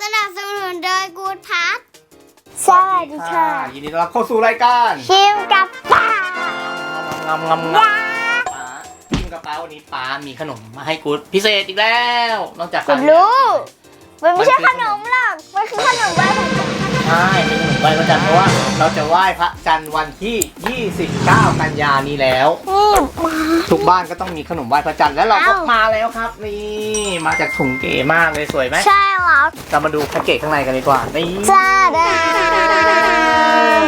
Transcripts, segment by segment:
สนับสนุนโดยกูดพัทสวัสดีค่ะ ยินดีต้อนรับเข้าสู่รายการชิมกับป้างำงำงำงำป้ากินกับป้าวันนี้ป้ามีขนมมาให้กูดพิเศษอีกแล้ว นอกจากคุณรู้ มันไม่ใช่ขนมหรอก มันคือขนมใบของ ใช่เป็นขนมไหว้พระจันทร์เพราะว่าเราจะไหว้พระจันทร์วันที่ 29 กันยานี้แล้ว นี่มา ทุกบ้านก็ต้องมีขนมไหว้พระจันทร์แล้วเราก็อ้าว มาแล้วครับ นี่มาจากถุงเก๋มากเลยสวยไหมใช่แล้วเรามาดูแพ็กเกจข้างในกันดีกว่านี่จ้าดา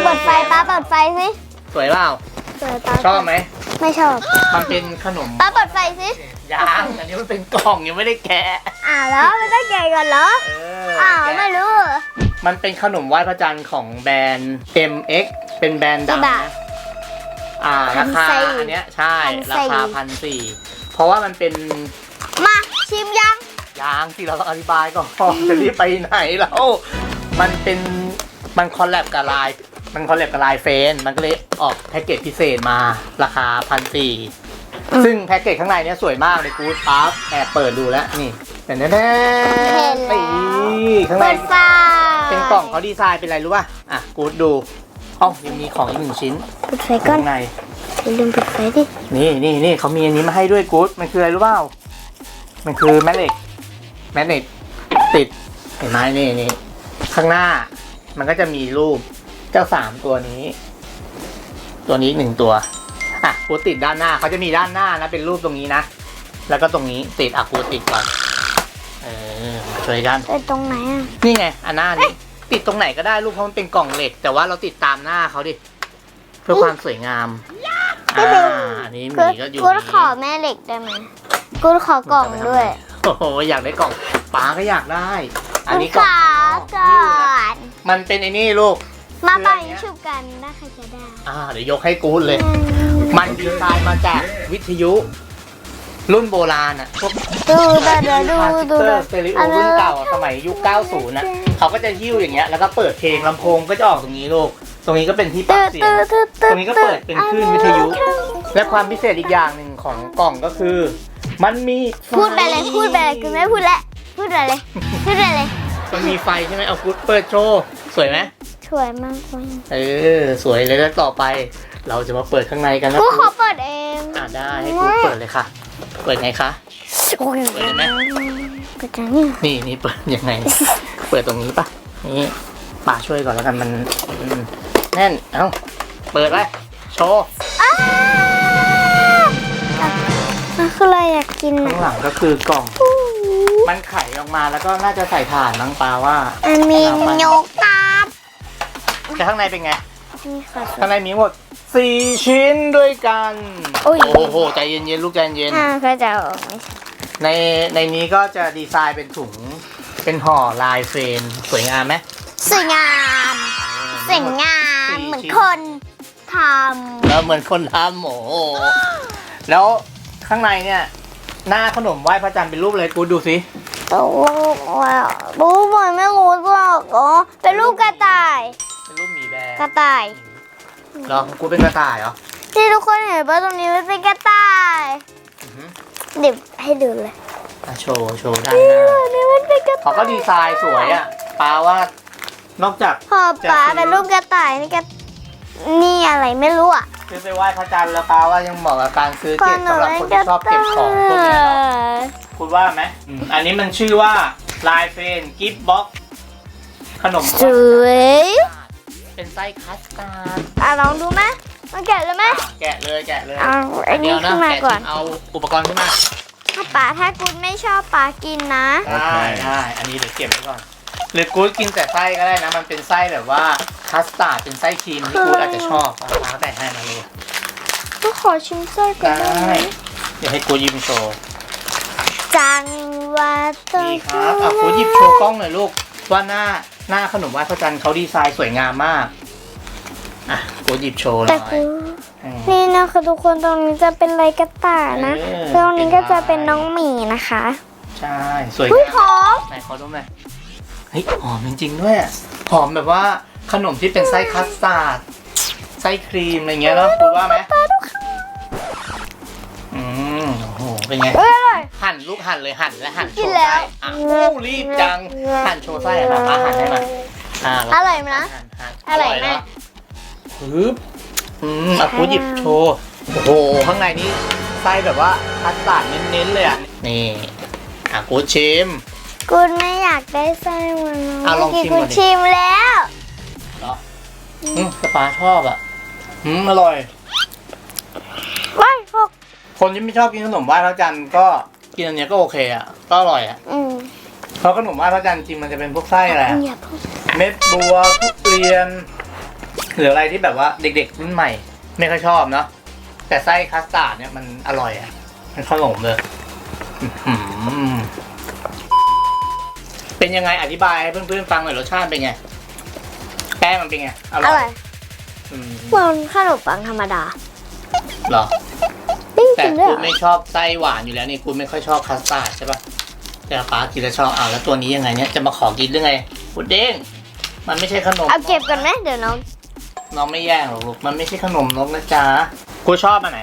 เปิดไฟป้าเปิดไฟสิสวยเปล่าเปิดป้าชอบไหมไม่ชอบมันเป็นขนมป้าเปิดไฟสิยางอันนี้มันเป็นกล่องยังไม่ได้แกะอ้าวแล้วมันต้องแกะก่อนเหรอเอออ้าวแกะไม่รู้ มันเป็นขนมไหว้พระจันทร์ของแบรนด์ MX เป็นแบรนด์ดังกี่บาทนะอ่าพัรานคาสี่อันเนี้ยใช่พันสี่ราคาพันสี่เพราะว่ามันเป็นมาชิมยังยางที่เราต้องอธิบายก่อนจะรีบไปไหนแล้วมันเป็นมันคอลแลบกับลายมันคอลแลบกับลายเฟนมันก็เลยออกแพ็กเกจพิเศษมาราคาพันสี่ซึ่งแพ็กเกจข้างในเนี้ยสวยมากเลยกูดปั๊บแอบเปิดดูแล้วนี่แต่แน่ๆเห็นแล้วนี่ข้างใน เปิดไฟเป็นกล่องเขาดีไซน์เป็นอะไรรู้ป่ะ อะ กูดดูอ๋อยังมีของอีกหนึ่งชิ้นเปิดไฟก่อนข้างในอย่าลืมเปิดไฟดิ นี่นี่นี่เขามีอันนี้มาให้ด้วยกูดมันคืออะไรรู้เปล่า มันคือแม่เหล็กแม่เหล็กติดเห็นไหมนี่นี่ข้างหน้า มันก็จะมีรูปเจ้าสามตัวนี้ ตัวนี้อีกหนึ่งตัว อะกูติดด้านหน้าเขาจะมีด้านหน้านะเป็นรูปตรงนี้นะ แล้วก็ตรงนี้ติดอะกูติดก่อน เออมาช่วยกัน เปิดตรงไหนอะนี่ไงอันหน้านี้ติดตรงไหนก็ได้ลูกเพราะมันเป็นกล่องเหล็ก แต่ว่าเราติดตามหน้าเขาดิเพื่อความสวยงามอ่าอันนี้หกูมีก็อยู่กูนี่ขอแม่เหล็กได้ไหมกูขอกล่องด้วย โอ้โหอยากได้กล่องป๋าก็อยากได้ อันกูนี้ขกล่องอก่อนมันเป็นไอ้นี่ลูก มาคือไปอันเนี้ยชุบกันน่าใครจะได้อ่าเดี๋ยวยกให้กูดเลย มันดีไซน์มาจากวิทยุ รุ่นโบราณอะพวกดูดูดูทรานซิสดูเตอดูร์สเตอริโอรุ่นเก่าอะสมัยยุค 90 นะเขาก็จะหิ้วอย่างเงี้ย แล้วก็เปิดเพลงลำโพงก็จะออกตรงนี้ลูก ตรงนี้ก็เป็นที่ปรับเสียง ตรงนี้ก็เปิดเป็นคลื่นวิทยุ และความพิเศษอีกอย่างหนึ่งของกล่องก็คือ มันมีพูดไปเลยพูดไปเลยกูไม่พูดล้วพูดไปเลยพูดไปเลยมันมีไฟใช่ไหมเอากูดเปิดโชว์สวยไหมสวยมากเลยเออสวยเลยแล้วต่อไป เราจะมาเปิดข้างในกันนะกูขอเปิดเองอ่าได้ให้กูเปิดเลยค่ะ เปิดไงคะ โอ้ยเปิดได้ไหม เปิดจังเนี่ยนี่นี่เปิดยังไงเปิดตรงนี้ปะนี่ป่าช่วยก่อนแล้วกันมันมันแน่น เอ้า เปิดไปโชว์อ้าวมันคืออะไรอยากกินข้างอะหลังก็คือกล่อง มันไขออกมาแล้วก็น่าจะใส่ถ่านมั้งปลาว่ามันมีโยกาบแต่ข้างในเป็นไง นี่ค่ะข้างในมีหมด 4ชิ้นด้วยกัน โอ้ย โอ้โห ใจเย็นๆ ลูกใจเย็น อ่าก็จะออกไหมๆในในนี้ก็จะดีไซน์เป็นถุง เป็นห่อลายเฟรนสวยงามไหมสวยงามสวยงามเหมือนคนทแล้วเหมือนคนทำโอ้โหแล้วข้างในเนี่ย หน้าขนมไหว้พระจันทร์เป็นรูปอะไรกูดูสิำโอ้ว้าวรู้ไหมไม่รู้หรอกอ๋อเป็นรูปกระต่าย เป็นรูปหมีแดงกระต่าย เหรอกูเป็นกระต่ายเหรอที่ทุกคนเห็นว่าตรงนี้มันเป็นกระต่ายอือหือเดี๋ยวให้ดูเลยอะโชว์โชว์ด้านหน้านี่มันเป็นกระต่ายเขาก็ดีไซน์สวยอะปาว่านอกจาก พอป๋าเป็นรูปกระต่ายนี่กระนี่อะไรไม่รู้อะซื้อไปไหว้พระจันทร์แล้วปาว่ายังเหมาะกับการซื้อเก็บสำหรับคนที่ชอบเก็บของพวกนี้เนาะคุณว่าไหมอืมอันนี้มันชื่อว่าลายเฟรนกิฟต์บ็อกขนมสวย เป็นไส้คัสตาร์ดอะลองดูไหมมาแกะเลยไหมอะแกะเลยแกะเลยเอาไอ้นี่เดี๋ยวะขึ้นมาแะก่อน เอาอุปกรณ์ขึ้นมาถ้าป๋าถ้าคุณไม่ชอบป๋ากินนะได้ได้อันนี้เดี๋ยวเก็บไว้ก่อน หรือกู๊ดกินแต่ไส้ก็ได้นะ มันเป็นไส้แบบว่าคัสตาร์ดเป็นไส้ครีมที่กู๊ดอาจจะชอบเอาฟ้าแต่ให้มาเลยก็ขอชิมไส้ก่อนได้ได้ไหมเดี๋ยวให้กู๊ดยิ้มโชว์จังหวัดตนี่ครับอะกู๊ดหยิบโชว์กล้องหน่อยลูกว่าหน้า หน้าขนมไหว้พระจันทร์เขาดีไซน์สวยงามมาก อะกู๊ดหยิบโชว์หแต่น่อยคืออืมนี่นะคะทุกคนตรงนี้จะเป็นลายกระต่ายนะเออ ตรงนี้ก็จะเป็นน้องหมีนะคะใช่ สวยอุ้ยงามหอมไหนขอดูหน่อยเฮ้ยหอมจริงๆด้วยอะหอมแบบว่าขนมที่เป็นไส้คัสตาร์ดไส้ครีมอะไรเงี้ยเนาะคุณว่าไหมอืมโอ้โหเป็นไง เอ้ ยทลูกหั่นเลยหั่นและหั่นโชกินว์แล้ไส้ว อะโอ้รีบจังหั่นโชว์ไส้อะมาป้าหั่นให้มาอ่าอร่อยไหมนะ หั่นหั่นอร่อยไหมเนะปึ๊บอืมอะกูหยิบโชว์โอ้โหข้างในนี้ไส้แบบว่าคัสตาร์ดเน้นๆเลยอะนี่อะกูชิม กูดไม่อยากได้ไส้มันอะลองเมื่อชิกี้มกูก่อนดิ ชิมแล้ว เหรออืมสปาชอบอะอืมอร่อย ว้ายพวกคนที่ไม่ชอบกินขนมไหว้พระจันทร์ก็ กินอันเนี้ยก็โอเคอะก็อร่อยอะอืมเพราะขนมไหว้พระจันทร์จริงมันจะเป็นพวกไส้อะไรอะอย่าพูดเม็ดบัวทุเรียน หรืออะไรที่แบบว่าเด็กๆรุ่นใหม่ ไม่ค่อยชอบเนาะแต่ไส้คัสตาร์ดเนี่ยมันอร่อยอะมันขนมเลยอื้อหือเป็นยังไงอธิบายให้เพื่อนๆฟังหน่อยรสชาติเป็นไงแป้งมันเป็นไงออร่ร่ออยยอืมเหมือนขนมปังธรรมดา เหรอนี่ แต่กินด้วยกูเหรอไม่ชอบไส้หวานอยู่แล้วนี่กูไม่ค่อยชอบคัสตาร์ดใช่ปะแต่ป้ากินแล้วชอบอ้าวแล้วตัวนี้ยังไงเนี่ยจะมาขอกินหรือไงพุดเด้งมันไม่ใช่ขนมเอาเก็บก่อนไหมเดี๋ยวน้องน้องไม่แย่งหรอกลูกมันไม่ใช่ขนมนกนะจ๊ะกูชอบอันไหน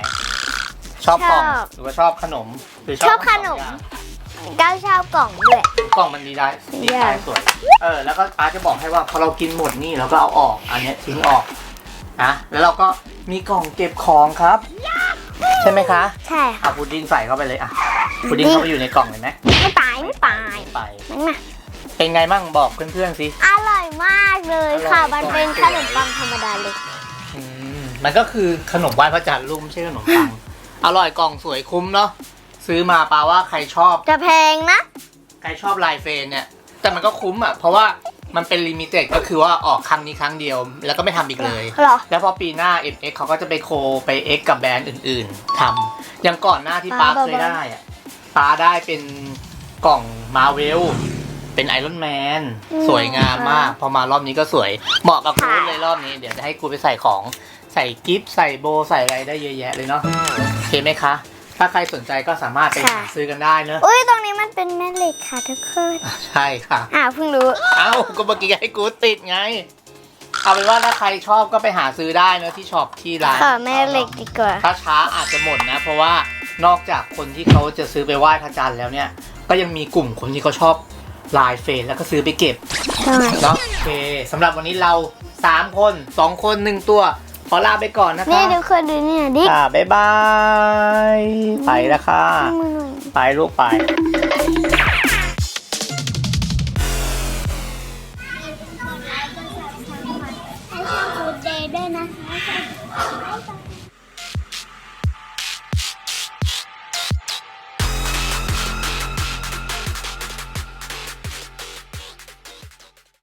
ชอบกล่องชอบหรือว่าชอบขนมหรือชอบชอบขนมทั้งสองอย่างก้าวชอบกล่องด้วยกล่องมันดีได้ดีใหญ่ไซน์สวยเออแล้วก็ป้าจะบอกให้ว่าพอเรากินหมดนี่เราก็เอาออกอันเนี้ยทิ้งออกนะแล้วเราก็มีกล่องเก็บของครับ ใช่ไหมคะใช่ค่ะอะพุดดิ้งใส่เข้าไปเลยอะพุดดิ้งเข้าไปอยู่ในกล่องเลยไหมไม่ตายไม่ตายไปนั่นน่ะเป็นไงมั่งบอกเพื่อนๆสิ อร่อยมากเลยค่ะอร่อยมันเป็นขนมปังธรรมดาเลยอืมมันก็คือขนมไหว้พระจันทร์ลูกไม่ใช่ขนมปัง อร่อยกล่องสวยคุ้มเนาะซื้อมาปาว่าใครชอบ จะแพงนะ ใครชอบลายเฟรนเนี่ย แต่มันก็คุ้มอะ เพราะว่า มันเป็นลิมิเต็ดก็คือว่าออกครั้งนี้ครั้งเดียว แล้วก็ไม่ทำอีกเลย เหรอ แล้วพอปีหน้า MX เขาก็จะไปโคไป X กับแบรนด์อื่นๆทำอย่างก่อนหน้าที่ป้าป้าเคยได้อะป้าได้เป็นกล่องมาเวล เป็นไอรอนแมนสวยงามมาก พอมารอบนี้ก็สวย เหมาะกับกูเลยรอบนี้ เดี๋ยวจะให้กูไปใส่ของ ใส่กิฟต์ใส่โบว์ใส่อะไรได้เยอะแยะเลยเนาะ โอเคไหมคะ ถ้าใครสนใจก็สามารถไปหาซื้อกันได้เนอะอุ้ยตรงนี้มันเป็นแม่เหล็กค่ะทุกคนใช่ค่ะ อ่าเพิ่งรู้ เอ้าก็เมื่อกี้ให้กูติดไง เอาเป็นว่าถ้าใครชอบก็ไปหาซื้อได้เนอะที่ช็อปที่ร้านขอแม่เหล็กดีกว่า ถ้าช้าอาจจะหมดนะ เพราะว่านอกจากคนที่เขาจะซื้อไปไหว้พระจันทร์แล้วเนี่ย ก็ยังมีกลุ่มคนที่เขาชอบลายเฟรนแล้วก็ซื้อไปเก็บใช่เนาะโอเคสำหรับวันนี้เรา 3 คน 2 คน 1 ตัว ขอลาไปก่อนนะนี่คะทุกคนดูเนี่ยดิ๊กค่ะบ๊ายบาย ไปแล้วค่ะไปลูกไปด้วยนะคะ